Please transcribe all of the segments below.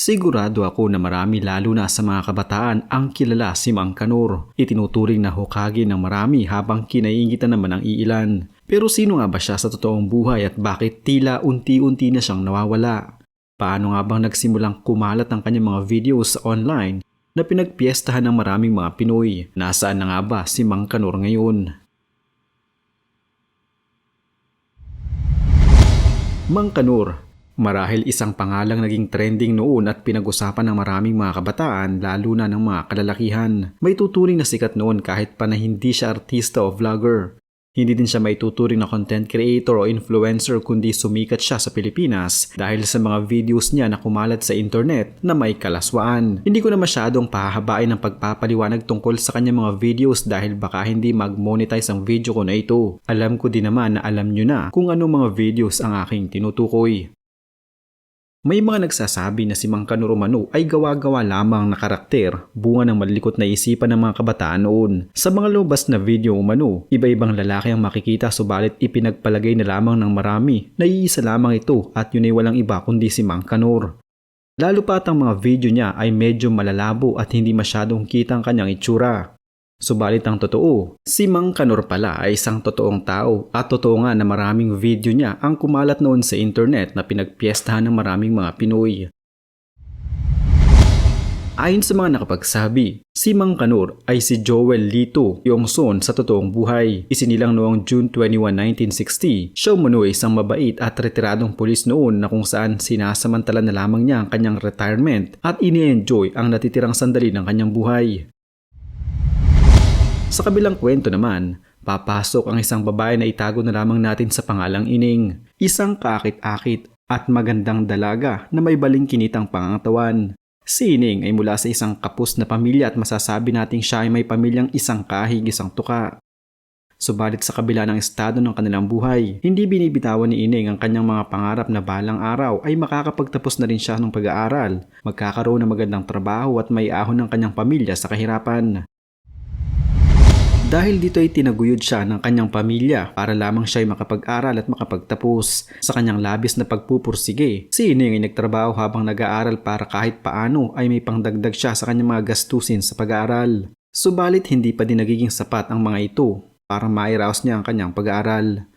Sigurado ako na marami lalo na sa mga kabataan ang kilala si Mang Kanor. Itinuturing na hokage ng marami habang kinaiingitan naman ang iilan. Pero sino nga ba siya sa totoong buhay at bakit tila unti-unti na siyang nawawala? Paano nga bang nagsimulang kumalat ang kanyang mga videos online na pinagpiestahan ng maraming mga Pinoy? Nasaan na nga ba si Mang Kanor ngayon? Mang Kanor Marahil isang pangalang naging trending noon at pinag-usapan ng maraming mga kabataan lalo na ng mga kalalakihan. May tuturing na sikat noon kahit pa na hindi siya artista o vlogger. Hindi din siya may tuturing na content creator o influencer kundi sumikat siya sa Pilipinas dahil sa mga videos niya na kumalat sa internet na may kalaswaan. Hindi ko na masyadong pahahabain ng pagpapaliwanag tungkol sa kanyang mga videos dahil baka hindi mag-monetize ang video ko na ito. Alam ko din naman na alam nyo na kung ano mga videos ang aking tinutukoy. May mga nagsasabi na si Mang Kanuro Mano ay gawa-gawa lamang na karakter, bunga ng malilikot na isipan ng mga kabataan noon. Sa mga lobas na video umano, iba-ibang lalaki ang makikita subalit ipinagpalagay na lamang ng marami na iisa lamang ito at yun ay walang iba kundi si Mang Kanor. Lalo pa at ang mga video niya ay medyo malalabo at hindi masyadong kita ang kanyang itsura. Subalit ang totoo, si Mang Kanor pala ay isang totoong tao at totoo nga na maraming video niya ang kumalat noon sa internet na pinagpiestahan ng maraming mga Pinoy. Ayon sa mga nakapagsabi, si Mang Kanor ay si Joel Lito Yongson sa totoong buhay. Isinilang noong June 21, 1960. Siya umano ay isang mabait at retiradong pulis noon na kung saan sinasamantala na lamang niya ang kanyang retirement at ini-enjoy ang natitirang sandali ng kanyang buhay. Sa kabilang kwento naman, papasok ang isang babae na itago na lamang natin sa pangalang Ining. Isang kakit-akit at magandang dalaga na may baling kinitang pangangatawan. Si Ining ay mula sa isang kapus na pamilya at masasabi nating siya ay may pamilyang isang kahig isang tuka. Subalit sa kabila ng estado ng kanilang buhay, hindi binibitawan ni Ining ang kanyang mga pangarap na balang araw ay makakapagtapos na rin siya ng pag-aaral, magkakaroon ng magandang trabaho at may ahon ng kanyang pamilya sa kahirapan. Dahil dito ay tinaguyod siya ng kanyang pamilya para lamang siya ay makapag-aral at makapagtapos. Sa kanyang labis na pagpupursige, si Ining ay nagtrabaho habang nag-aaral para kahit paano ay may pangdagdag siya sa kanyang mga gastusin sa pag-aaral. Subalit hindi pa din nagiging sapat ang mga ito para mairaos niya ang kanyang pag-aaral.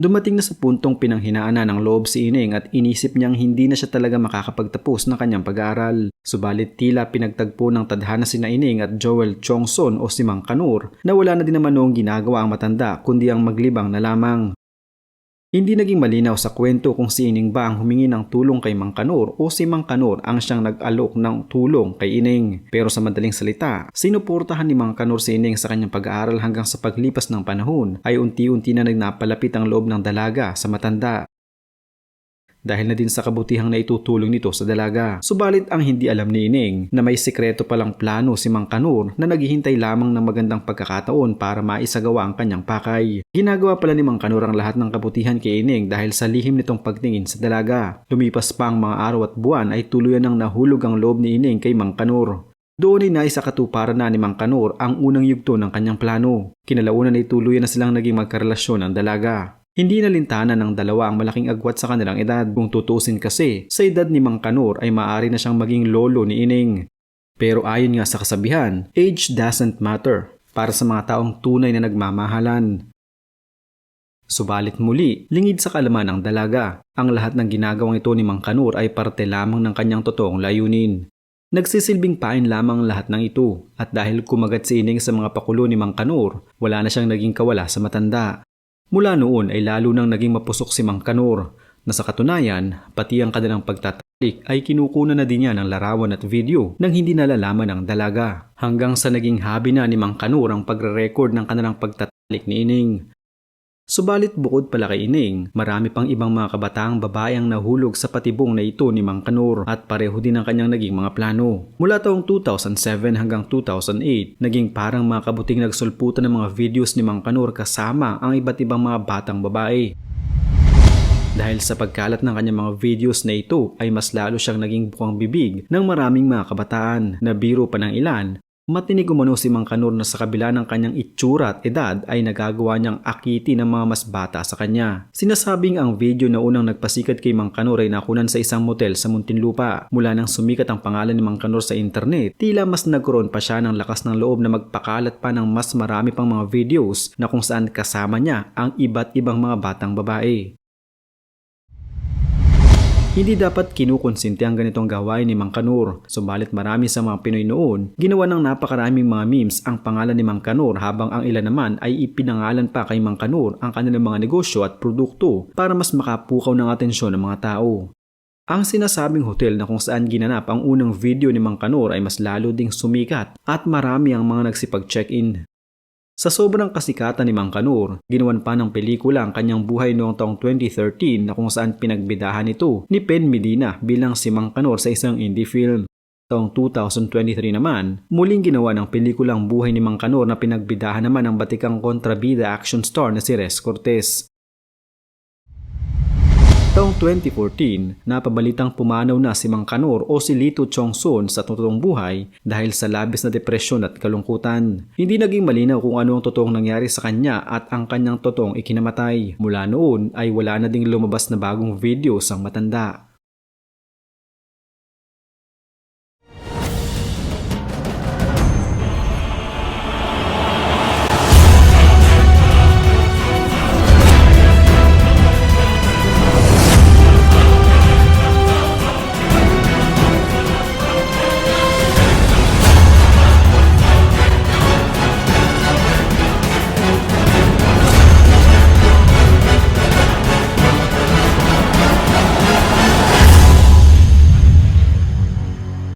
Dumating na sa puntong pinanghinaan na ng loob si Ining at inisip niyang hindi na siya talaga makakapagtapos ng kanyang pag-aaral. Subalit tila pinagtagpo ng tadhana si Ining at Joel Chongson o si Mang Kanur na wala na din naman noong ginagawa ang matanda kundi ang maglibang na lamang. Hindi naging malinaw sa kwento kung si Ining ba ang humingi ng tulong kay Mang Kanor o si Mang Kanor ang siyang nag-alok ng tulong kay Ining. Pero sa madaling salita, sinuportahan ni Mang Kanor si Ining sa kanyang pag-aaral hanggang sa paglipas ng panahon ay unti-unti na nagnapalapit ang loob ng dalaga sa matanda dahil na din sa kabutihang na itutulong nito sa dalaga. Subalit ang hindi alam ni Ining na may sikreto palang plano si Mang Kanur na naghihintay lamang ng magandang pagkakataon para maisagawa ang kanyang pakay. Ginagawa pala ni Mang Kanur ang lahat ng kabutihan kay Ining dahil sa lihim nitong pagtingin sa dalaga. Lumipas pa ang mga araw at buwan ay tuluyan ng nahulog ang loob ni Ining kay Mang Kanur. Doon ay naisa katuparan na ni Mang Kanor ang unang yugto ng kanyang plano. Kinalaunan ay tuluyan na silang naging magkarelasyon ang dalaga. Hindi nalintana ng dalawa ang malaking agwat sa kanilang edad. Kung tutusin kasi, sa edad ni Mang Kanor ay maaari na siyang maging lolo ni Ining. Pero ayon nga sa kasabihan, age doesn't matter para sa mga taong tunay na nagmamahalan. Subalit muli, lingid sa kalaman ng dalaga. Ang lahat ng ginagawang ito ni Mang Kanur ay parte lamang ng kanyang totoong layunin. Nagsisilbing pain lamang lahat ng ito at dahil kumagat si Ining sa mga pakulo ni Mang Kanur, wala na siyang naging kawala sa matanda. Mula noon ay lalo nang naging mapusok si Mang Kanor na sa katunayan pati ang kanilang pagtatalik ay kinukunan na din niya ng larawan at video nang hindi nalalaman ng dalaga. Hanggang sa naging habi na ni Mang Kanor ang pagre-record ng kanilang pagtatalik ni Ining. Subalit bukod pala kay Ining, marami pang ibang mga kabataang babae ang nahulog sa patibong na ito ni Mang Kanor at pareho din ang kanyang naging mga plano. Mula taong 2007 hanggang 2008, naging parang mga kabuting nagsulputan ng mga videos ni Mang Kanor kasama ang iba't ibang mga batang babae. Dahil sa pagkalat ng kanyang mga videos na ito ay mas lalo siyang naging bukang bibig ng maraming mga kabataan na biro pa ng ilan Matinig umano si Mang Kanor na sa kabila ng kanyang itsura at edad ay nagagawa niyang akiti ng mga mas bata sa kanya. Sinasabing ang video na unang nagpasikat kay Mang Kanor ay nakunan sa isang motel sa Muntinlupa. Mula nang sumikat ang pangalan ni Mang Kanor sa internet, tila mas nagkaroon pa siya ng lakas ng loob na magpakalat pa ng mas marami pang mga videos na kung saan kasama niya ang iba't ibang mga batang babae. Hindi dapat kinukonsinti ang ganitong gawain ni Mang Kanur. Subalit marami sa mga Pinoy noon, ginawa ng napakaraming mga memes ang pangalan ni Mang Kanur habang ang ilan naman ay ipinangalan pa kay Mang Kanur ang kanilang mga negosyo at produkto para mas makapukaw ng atensyon ng mga tao. Ang sinasabing hotel na kung saan ginanap ang unang video ni Mang Kanor ay mas lalo ding sumikat at marami ang mga nagsipag-check-in. Sa sobrang kasikatan ni Mang Kanur, ginawan pa ng pelikula ang kanyang buhay noong taong 2013 na kung saan pinagbidahan ito ni Pen Medina bilang si Mang Kanur sa isang indie film. Taong 2023 naman, muling ginawa ng pelikulang buhay ni Mang Kanor na pinagbidahan naman ng batikang kontrabida action star na si Res Cortez. Taong 2014, napabalitang pumanaw na si Mang Kanor o si Lito Chongson sa totoong buhay dahil sa labis na depresyon at kalungkutan. Hindi naging malinaw kung ano ang totoong nangyari sa kanya at ang kanyang totoong ikinamatay. Mula noon ay wala na ding lumabas na bagong video sang matanda.